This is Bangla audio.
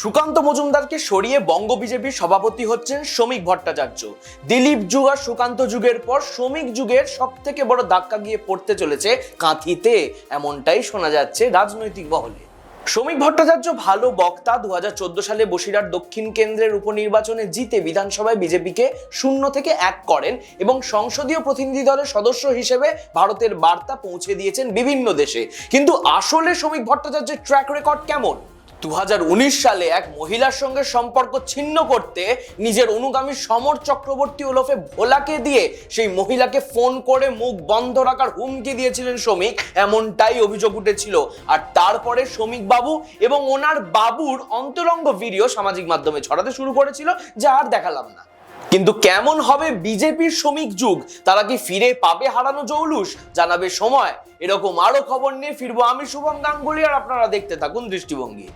সুকান্ত মজুমদারকে সরিয়ে বঙ্গ বিজেপির সভাপতি হচ্ছেন শ্রমিক ভট্টাচার্য। দিলীপ যুগ আর সুকান্ত যুগের পর শ্রমিক যুগের সব থেকে বড় ধাক্কা গিয়ে পড়তে চলেছে কাঁথিতে, এমনটাই শোনা যাচ্ছে রাজনৈতিক মহলে শ্রমিক ভট্টাচার্য ভালো বক্তা দু হাজার চোদ্দ সালে বসিরহাট দক্ষিণ কেন্দ্রের উপনির্বাচনে জিতে বিধানসভায় বিজেপিকে শূন্য থেকে এক করেন এবং সংসদীয় প্রতিনিধি দলের সদস্য হিসেবে ভারতের বার্তা পৌঁছে দিয়েছেন বিভিন্ন দেশে। কিন্তু আসলে শ্রমিক ভট্টাচার্যের ট্র্যাক রেকর্ড কেমন? দু হাজার উনিশ সালে এক মহিলার সঙ্গে সম্পর্ক ছিন্ন করতে নিজের অনুগামী সমর চক্রবর্তী ওলফে ভোলাকে দিয়ে সেই মহিলাকে ফোন করে মুখ বন্ধ রাখার হুমকি দিয়েছিলেন শ্রমিক। এমনটাই অভিযোগ উঠেছিল। আর তারপরে শ্রমিক বাবু এবং ওনার বাবুর অন্তরঙ্গ ভিডিও সামাজিক মাধ্যমে ছড়াতে শুরু করেছিল, যা আর দেখালাম না। কিন্তু কেমন হবে বিজেপির শ্রমিক যুগ? তারা কি ফিরে পাবে হারানো জৌলুস? জানাবে সময়। এরকম আরও খবর নিয়ে ফিরবো আমি শুভম গাঙ্গুলি, আর আপনারা দেখতে থাকুন দৃষ্টিভঙ্গি।